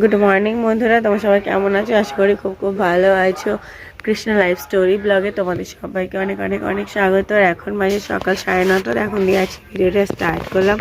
Good morning বন্ধুরা। তোমার সবাই কেমন আছো? আশা করি খুব খুব ভালো আছো। কৃষ্ণ লাইফ স্টোরি ব্লগে তোমাদের সবাইকে অনেক অনেক অনেক স্বাগত। আর এখন মাঝে সকাল সাড়ে নটার এখন দিয়ে আজকে ভিডিওটা স্টার্ট করলাম।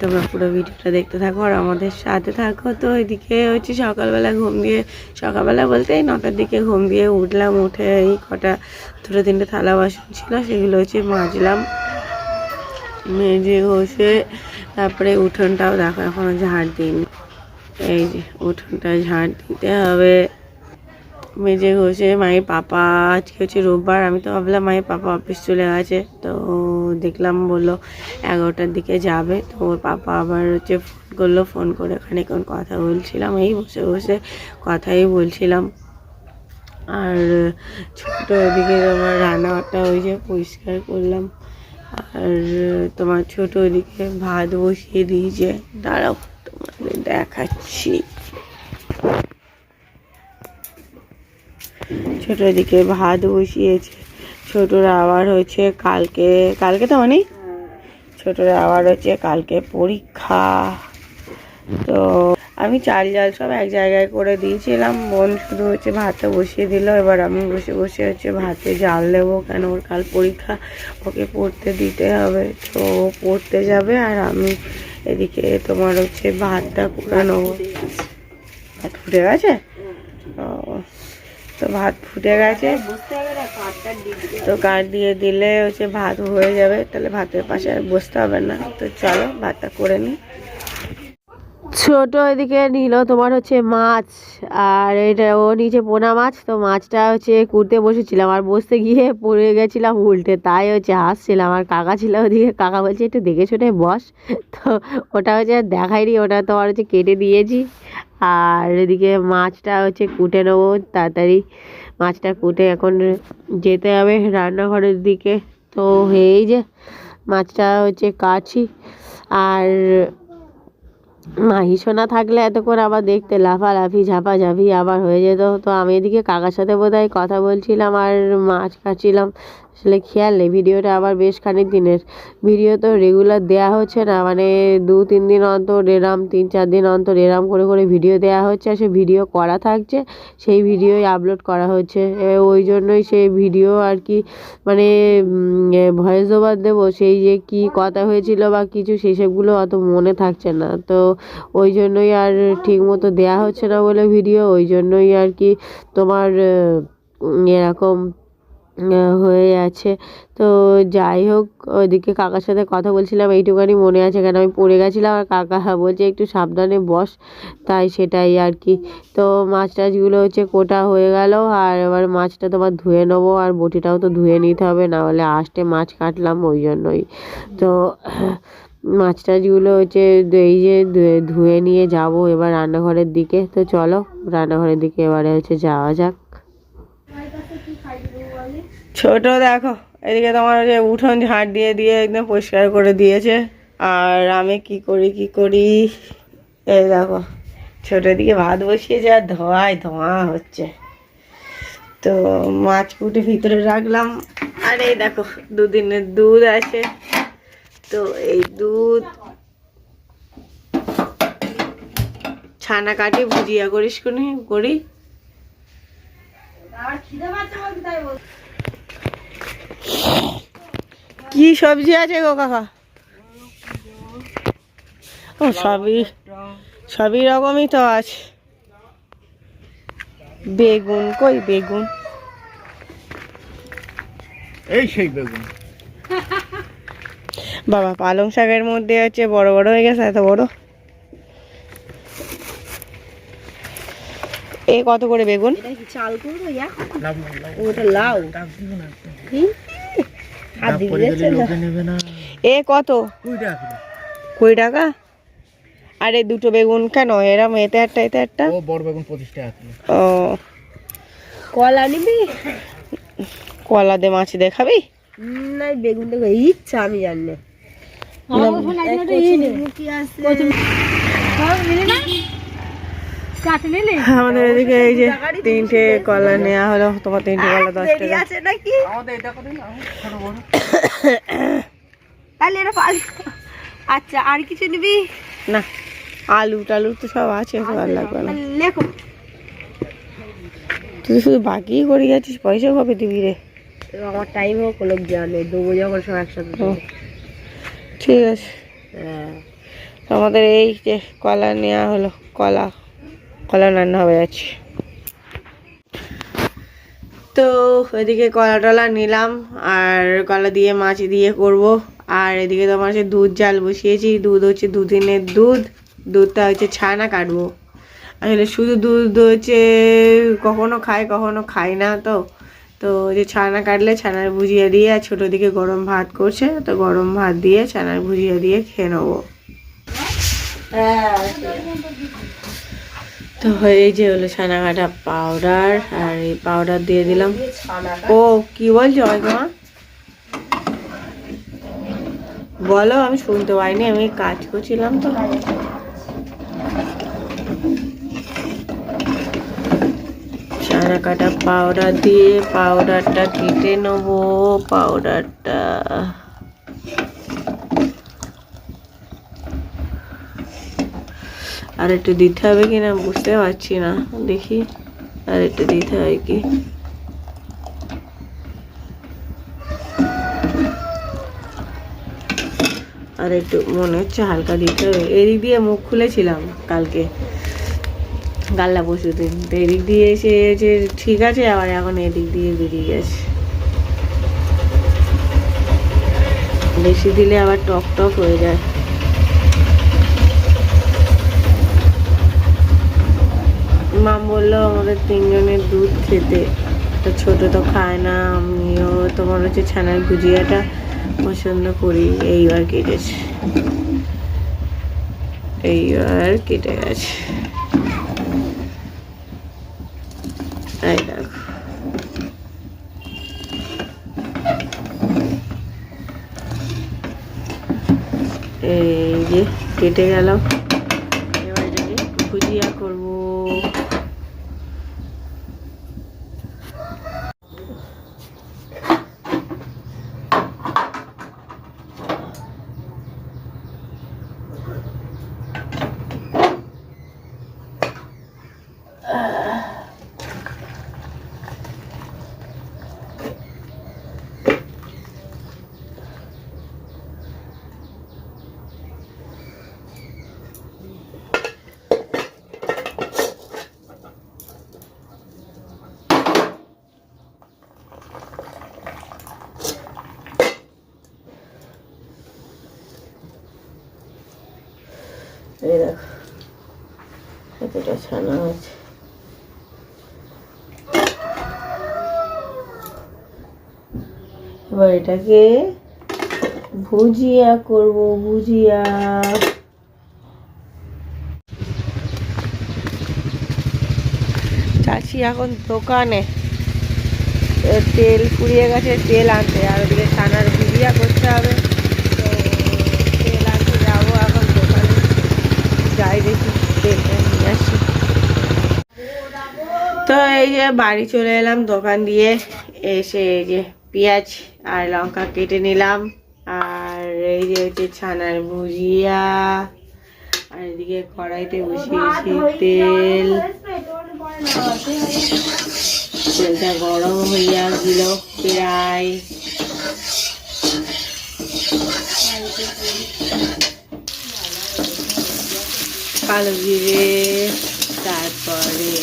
তোমরা পুরো ভিডিওটা দেখতে থাকো আর আমাদের সাথে থাকো। তো এদিকে হচ্ছে সকালবেলা ঘুম দিয়ে, সকালবেলা বলতে এই নটার দিকে ঘুম দিয়ে উঠলাম। উঠে এই কটা দুটো তিনটে থালা বাসন ছিল, সেগুলো হচ্ছে মাজলাম। মেজে ঘষে, তারপরে উঠোনটাও দেখো, এখনও ঝাড় দিইনি। এই যে উঠোনটা ঝাড় দিতে হবে। মেজে ঘষে মায়ের পাপা আজকে হচ্ছে রোববার, আমি তো ভাবলাম মায়ের পাপা অফিস চলে গেছে, তো দেখলাম বলল এগারোটার দিকে যাবে, তো ওর পাপা আবার হচ্ছে ফোন করল ফোন করে খানিক্ষণ কথা বলছিলাম, এই বসে বসে কথাই বলছিলাম। আর ছোট ওদিকে তোমার রান্নাঘরটা ওই যে পরিষ্কার করলাম, আর তোমার ছোট ওদিকে ভাত বসিয়ে দিয়েছে, দাঁড়াও। দেখাচ্ছি। ছোট দিকে ভাত বসিয়েছে, ছোটরা আবার হচ্ছে কালকে কালকে তো মানে ছোটরা আবার হচ্ছে কালকে পরীক্ষা। তো আমি চাল জাল সব এক জায়গায় করে দিয়েছিলাম, বোন শুধু হচ্ছে ভাতটা বসিয়ে দিল, এবার আমি বসে বসে হচ্ছে ভাতে জাল দেবো কেন? ওর কাল পরীক্ষা, ওকে পড়তে দিতে হবে, তো পড়তে যাবে আর আমি এদিকে তোমার হচ্ছে ভাতটা করে নেব ভাত ফুটে গেছে? তো ভাত ফুটে গেছে। তো কাঠ দিয়ে দিলে হচ্ছে ভাত হয়ে যাবে, তাহলে ভাতের পাশে আর বসতে হবে না। তো চলো, ভাতটা করে নিই ছোট এদিকে নিল, তোমার হচ্ছে মাছ, আর এটা ও নিচে পোনা মাছ, তো মাছটা হচ্ছে কুড়তে বসেছিলাম, আর বসতে গিয়ে পড়ে গেছিলাম উল্টে, তাই হচ্ছে হাসছিলাম, আর কাকা ছিল ওদিকে, কাকা বলছে, একটু দেখে শুনে বস। তো ওটা হচ্ছে দেখাইনি, ওটা তোমার হচ্ছে কেটে দিয়েছি, আর এদিকে মাছটা হচ্ছে কুটে নেব, তাড়াতাড়ি মাছটা কুটে এখন যেতে হবে রান্নাঘরের দিকে। তো এই যে মাছটা হচ্ছে কাটছি, আর মাহি সোনা থাকলে এতক্ষণ আবার দেখতে লাফালাফি, ঝাপাঝাপি আবার হয়ে যেত। তো আমি এদিকে কাকার সাথে বোধহয় কথা বলছিলাম আর মাছ কাটছিলাম। আসলে খেয়াল নেই, ভিডিওটা আবার বেশ খানিক দিনের। ভিডিও তো রেগুলার দেওয়া হচ্ছে না মানে দু তিন দিন অন্তর এরাম, তিন চার দিন অন্তর এরাম করে করে ভিডিও দেওয়া হচ্ছে আর সে ভিডিও করা থাকছে, সেই ভিডিওই আপলোড করা হচ্ছে। ওই জন্যই সেই ভিডিও আর কি মানে ভয়েস ওভার দেবো, সেই যে কি কথা হয়েছিল বা কিছু সেসবগুলো অত মনে থাকছে না। তো ওই জন্যই আর ঠিক মতো দেওয়া হচ্ছে না বলে ভিডিও, ওই জন্যই আর কি তোমার এরকম হয়ে আছে। তো যাই হোক, ওইদিকে কাকার সাথে কথা বলছিলাম, এইটুখানি মনে আছে কেন আমি পড়ে গেছিলাম আর কাকা বলছে একটু সাবধানে বস, তাই সেটাই আর কি। তো মাছ টাছগুলো হচ্ছে কোটা হয়ে গেল, আর এবার মাছটা তোমার ধুয়ে নেব, আর বটিটাও তো ধুয়ে নিতে হবে, না হলে আষ্টে মাছ কাটলাম ওই জন্যই। তো মাছ টাছগুলো হচ্ছে এই যে ধুয়ে নিয়ে যাব এবার রান্নাঘরের দিকে। তো চলো, রান্নাঘরের দিকে এবারে হচ্ছে যাওয়া যাক। ছোট দেখো, এদিকে তোমার যে উঠোন ঝাড় দিয়ে দিয়ে একদম পরিষ্কার করে দিয়েছে। আর আমি কি করি কি করি? এই দেখো ছোট দিকে ভাত বসিয়েছে আর ধোয়ায় ধোঁয়া হচ্ছে। তো মাছ কুটে ভিতরে রাখলাম। আর এই দেখো, দুদিনের দুধ আছে। তো এই দুধ ছানা কাটি ভুজিয়া করিস কোনি, করি। কি সবজি আছে গো কাকা? ও সবই সবই রকমই তো আছে। বেগুন কই বেগুন? এই সেই বেগুন। বাবা পালং শাকের মধ্যে হচ্ছে বড় বড় হয়ে গেছে এত বড়। এ কত করে বেগুন? চাল করব ইয়া? ওটা লাউ। এ কত? কুড়ি টাকা কিলো কুড়ি টাকা? আরে দুটো বেগুন কেন? এরম এতে একটা এতে একটা? ও বড় বেগুন পঁচিশ টাকা ও। কলা নিবি? কলা দে মাছ দেখাবি? না বেগুন দেখো ইচ্ছা আমি জানি না? আমাদের এদিকে এই যে তিনটে কলা নেওয়া হলো। তোমার তিনটে কলা দশ টাকা। আছে নাকি? তাহলে এটা আচ্ছা আর কিছু নিবি? না আলু টালু তো সব আছে তো আর লাগবে না। লেখো। তুই শুধু বাকি করে যাচ্ছিস পয়সা কবে দিবি রে? আমার টাইম হোক লোক জানে দেবো যখন সব একসাথে দেবো। ঠিক আছে। হ্যাঁ। আমাদের এই যে কলা নেওয়া হলো কলা। কলা রান্না হবে যাচ্ছে। তো এদিকে কলা টলা নিলাম, আর কলা দিয়ে মাছ দিয়ে করব। আর এদিকে তোমার হচ্ছে দুধ জাল বসিয়েছি, দুধ হচ্ছে দুদিনের দুধ, দুধটা হচ্ছে ছানা কাটবো। আসলে শুধু দুধ হচ্ছে কখনো খাই কখনো খাই না তো। তো যে ছানা কাটলে ছানার ভুজিয়া দিয়ে, আর ছোটো দিকে গরম ভাত করছে, তো গরম ভাত দিয়ে ছানার ভুজিয়া দিয়ে খেয়ে নেব। তো এই যে হলো ছানা কাটা পাউডার আর এই পাউডার দিয়ে দিলাম। ও, কি বলছো মা বলো, আমি শুনতে পাইনি, আমি কাজ করছিলাম তো। ছানা কাটা পাউডার দিয়ে পাউডারটা কেটে নেব পাউডারটা আর একটু দিতে হবে কি না বুঝতে পারছি না। দেখি, আর একটু দিতে হয় কি? আর একটু মনে হচ্ছে হালকা দিতে হবে। এদিক দিয়ে মুখ খুলেছিলাম কালকে গাল্লা পরশু দিন তো এদিক দিয়ে এসে যে ঠিক আছে, আবার এখন এদিক দিয়ে বেরিয়ে গেছে। বেশি দিলে আবার টক টক হয়ে যায়। মা বলল, আমাদের তিনজনের দুধ খেতে। তো ছোট তো খায় না, আমিও তোমার হচ্ছে ছানার ভুজিয়াটা পছন্দ করি। এইবার কেটেছে এইবার কেটে গেছে। এই এই যে কেটে গেল। এবার এটাকে ভুজিয়া করব এই দেখো কতটা ছানা আছে এবার এটাকে ভুজিয়া করব, ভুজিয়া। চাচি এখন দোকানে। তেল ফুরিয়ে গেছে, তেল আনতে। আর ওদিকে ছানার ভুজিয়া করতে হবে। তো তেল আনতে যাব এখন দোকানে। যাই দেখি আসি। তো এই যে বাড়ি চলে এলাম দোকান দিয়ে। এসে এই যে পেঁয়াজ আর লঙ্কা কেটে নিলাম। আর এই যে হচ্ছে ছানার ভুজিয়া আর এদিকে কড়াইতে বসিয়েছি তেল। তেলটা গরম হইয়া গেল প্রায়। কালো জিরে তারপরে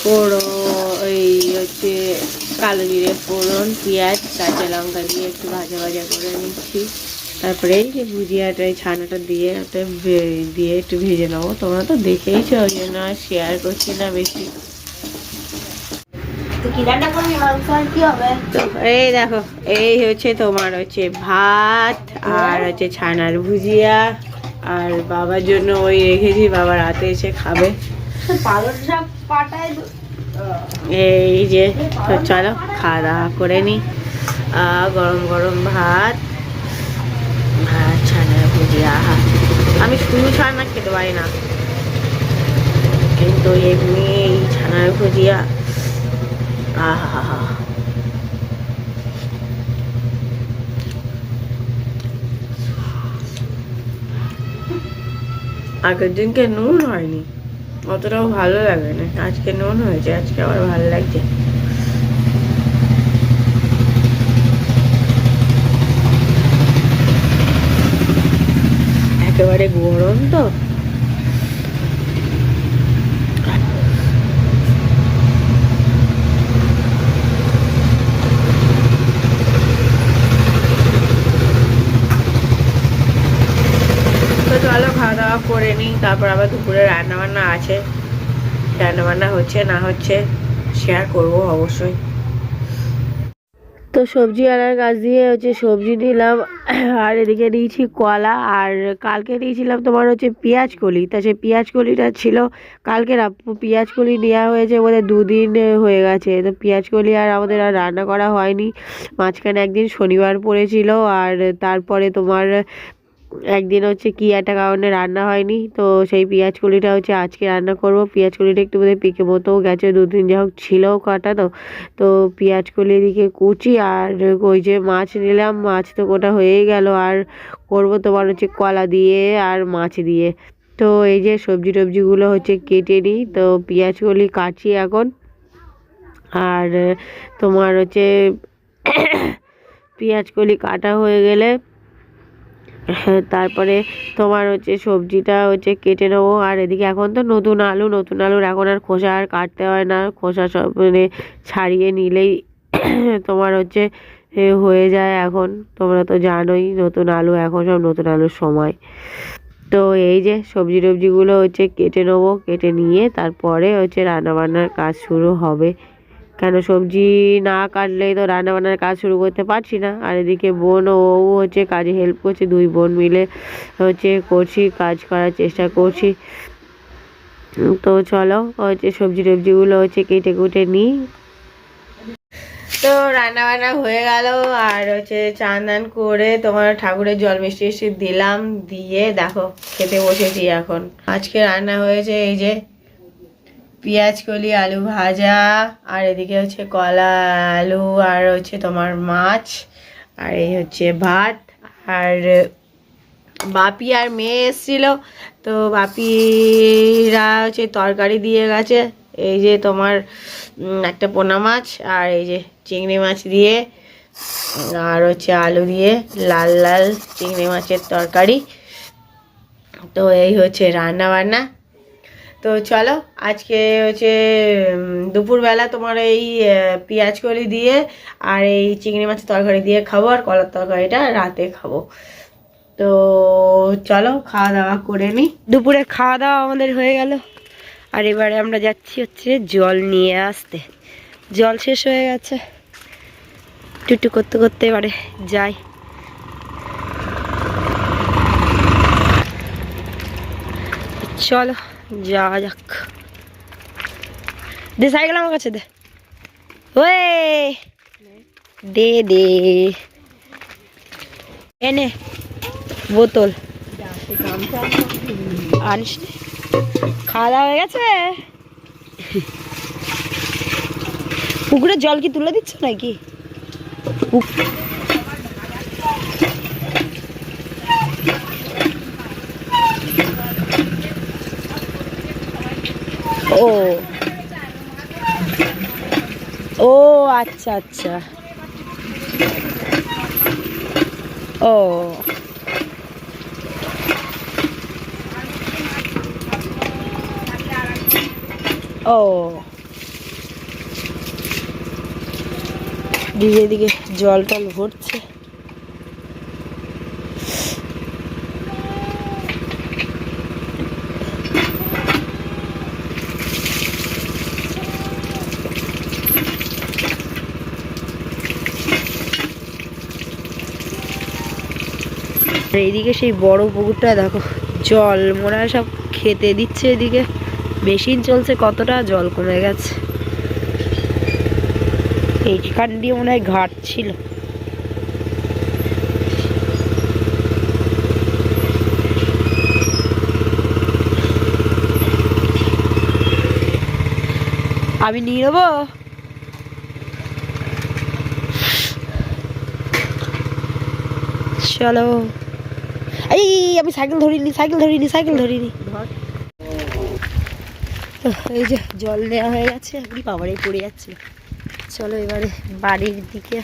ফোড়ন এই হচ্ছে কালো জিরে ফোড়ন পেঁয়াজ কাঁচা লঙ্কা দিয়ে একটু ভাজা ভাজা করে নিচ্ছি। তারপরে এই যে ভুজিয়াটা এই ছানাটা দিয়ে ওটা দিয়ে একটু ভেজে নেব। তোমরা তো দেখেইছো ওই জন্য আর শেয়ার করছি না বেশি। এই দেখো এই হচ্ছে তোমার হচ্ছে ভাত আর হচ্ছে ছানার ভুজিয়া। আর বাবার জন্য ওই রেখেছি বাবা রাতে এসে খাবে। এই যে চলো খাওয়া দাওয়া করে নি। গরম গরম ভাত ভাত ছানার ভুজিয়া। আমি শুধু ছানা খেতে পারি না। কিন্তু এমনি এই ছানার ভুজিয়া আহা আগের দিনকে নুন হয়নি। অতটাও ভালো লাগে না। আজকে নুন হয়েছে, আজকে আবার ভালো লাগছে। একেবারে গরম তো। তো চলো খাওয়া করে নিই, তারপর আবার দুপুরে রান্না বান্না আছে। রান্না বান্না হচ্ছে, না হচ্ছে শেয়ার করব অবশ্যই। তো সবজি আনার কাজ দিয়ে হচ্ছে সবজি নিলাম, আর এদিকে নিয়েছি কলা, আর কালকে নিয়েছিলাম তোমার হচ্ছে পেঁয়াজ কলি। তা সেই পেঁয়াজ কলিটা ছিল, কালকে না পেঁয়াজ কলি নেওয়া হয়েছে বোধহয় দুদিন হয়ে গেছে। তো পেঁয়াজ কলি আর আমাদের আর রান্না করা হয়নি। মাঝখানে একদিন শনিবার পড়েছিল, আর তারপরে তোমার একদিন হচ্ছে কি একটা কারণে রান্না হয়নি, তো সেই পেঁয়াজ কলিটা হচ্ছে আজকে রান্না করব। পেঁয়াজ কলিটা একটু বোধহয় পেকে মতো গেছে, দুদিন যা হোক ছিলও কাটা তো। পেঁয়াজ কলি এদিকে কুচি আর ওই যে মাছ নিলাম, মাছ তো কোটা হয়েই গেল। আর করব তোমার হচ্ছে কলা দিয়ে আর মাছ দিয়ে। তো এই যে সবজি টবজিগুলো হচ্ছে কেটে নিই, তো পেঁয়াজ কলি কাটছি এখন। আর তোমার হচ্ছে পেঁয়াজ কলি কাটা হয়ে গেলে তারপরে তোমার হচ্ছে সবজিটা হচ্ছে কেটে নেব। আর এদিকে এখন তো নতুন আলু, নতুন আলুর এখন আর খোসা আর কাটতে হয় না। খোসা সব মানে ছাড়িয়ে নিলেই তোমার হচ্ছে হয়ে যায় এখন। তোমরা তো জানোই নতুন আলু, এখন সব নতুন আলুর সময়। তো এই যে সবজি টবজিগুলো হচ্ছে কেটে নেব, কেটে নিয়ে তারপরে হচ্ছে রান্নাবান্নার কাজ শুরু হবে। কেন সবজি না কাটলেই তো রান্নাবান্নার কাজ শুরু করতে পারছি না। আর এদিকে বোন, ও হচ্ছে কাজে হেল্প করছে, দুই বোন মিলে হচ্ছে করছি, কাজ করার চেষ্টা করছি। তো চলো, হচ্ছে সবজি টবজিগুলো হচ্ছে কেটে কুটে নিই। তো রান্না বান্না হয়ে গেল, আর হচ্ছে চান দান করে তোমার ঠাকুরের জল মিষ্টি মিষ্টি দিলাম, দিয়ে দেখো খেতে বসেছি এখন। আজকে রান্না হয়েছে এই যে পেঁয়াজ কলি, আলু ভাজা, আর এদিকে হচ্ছে কলা আলু, আর হচ্ছে তোমার মাছ, আর এই হচ্ছে ভাত, আর বাপি আর মেয়ে এসেছিল। তো বাপিরা হচ্ছে তরকারি দিয়ে গেছে। এই যে তোমার একটা পোনা মাছ, আর এই যে চিংড়ি মাছ দিয়ে, আর হচ্ছে আলু দিয়ে লাল লাল চিংড়ি মাছের তরকারি। তো এই হচ্ছে রান্না বান্না তো চলো, আজকে হচ্ছে দুপুরবেলা তোমার এই পেঁয়াজ কলি দিয়ে আর এই চিংড়ি মাছের তরকারি দিয়ে খাব আর কলার তরকারিটা রাতে খাব। তো চলো খাওয়া দাওয়া করে নিই দুপুরে খাওয়া দাওয়া আমাদের হয়ে গেল। আর এবারে আমরা যাচ্ছি হচ্ছে জল নিয়ে আসতে। জল শেষ হয়ে গেছে। টুটু করতে করতে এবারে যাই। চলো। যাওয়া যাক। দে সাইকেল আমার কাছে, দে। ওয়ে! দে দে। এনে বোতল। আনিস খাওয়া দাওয়া হয়ে গেছে? পুকুরের জল কি তুলে দিচ্ছ নাকি? ও। ও আচ্ছা আচ্ছা। ও। ও। দিকে দিকে জল টল ভরছে। আর এইদিকে সেই বড় পুকুরটা দেখো, জল। হয় সব খেতে দিচ্ছে এদিকে। মেশিন চলছে কতটা, জল কমে গেছে। এইখান দিয়ে মনে হয় ঘাট ছিল। আমি নিয়ে নেব? চলো। এই আমি সাইকেল ধরিনি সাইকেল ধরিনি সাইকেল ধরিনি। এই যে জল নেওয়া হয়ে গেছে আপনি পাওয়ারে পড়ে যাচ্ছে। চলো এবারে বাড়ির দিকে